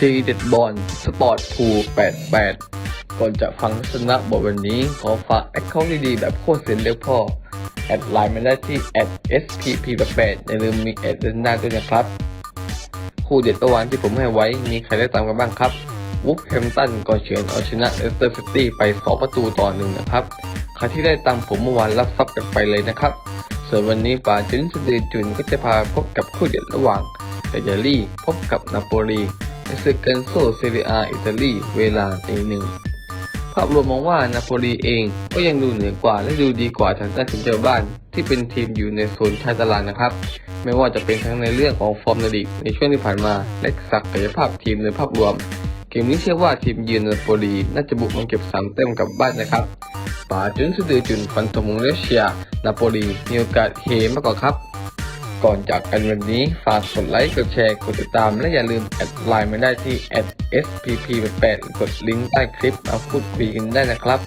ทีเด็ดบอลสปอร์ตพู88 ก่อนจะฟังทัศนะบทวันนี้ ขอฝากแอคเคาท์ดีๆแบบโคตรเสียนเรียกพ่อ แอดไลน์มาได้ที่แอด @spp88 อย่าลืมมีแอดเดินหน้าด้วยนะครับ คู่เด็ดตะวันที่ผมให้ไว้มีใครได้ตามกันบ้างครับวูฟแฮมตันก่อนเฉือนเอาชนะเลสเตอร์ซิตี้ไป 2 ประตูต่อหนึ่งนะครับใครที่ได้ตามผมเมื่อวานรับทรัพย์กันไปเลยนะครับ ส่วนวันนี้ป่าจุนสเดจุนก็จะพาพบกับคู่เด็ดระหว่างเอเจลีพบกับนาโปลี ในศึกเกันโซเซเรียอิตาลี เวลาตีหนึ่งภาพรวมมองว่านาโปลีเองก็ยังดูเหนือกว่าและดูดีกว่าทางด้านทีมเจ้าบ้าน ที่เป็นทีมอยู่ในโซนท้ายตารางนะครับ ไม่ว่าจะเป็นทั้งในเรื่องของฟอร์มในลีกในช่วงที่ผ่านมา และศักยภาพทีมในภาพรวม เกมนี้เชื่อว่าทีมเยือนนาโปลีน่าจะบุกมาเก็บสามแต้มกลับบ้านนะครับป่าจุนสุดจุนฟันธงเลเชียนาโปลีมีโอกาสเฮมากกว่าครับ ก่อนจากกันวันนี้ ฝากกดไลค์กดแชร์กดติดตาม และอย่าลืมแอดไลน์มาได้ที่ @spp88 กดลิงก์ใต้คลิปมาพูดคุยกันได้นะครับ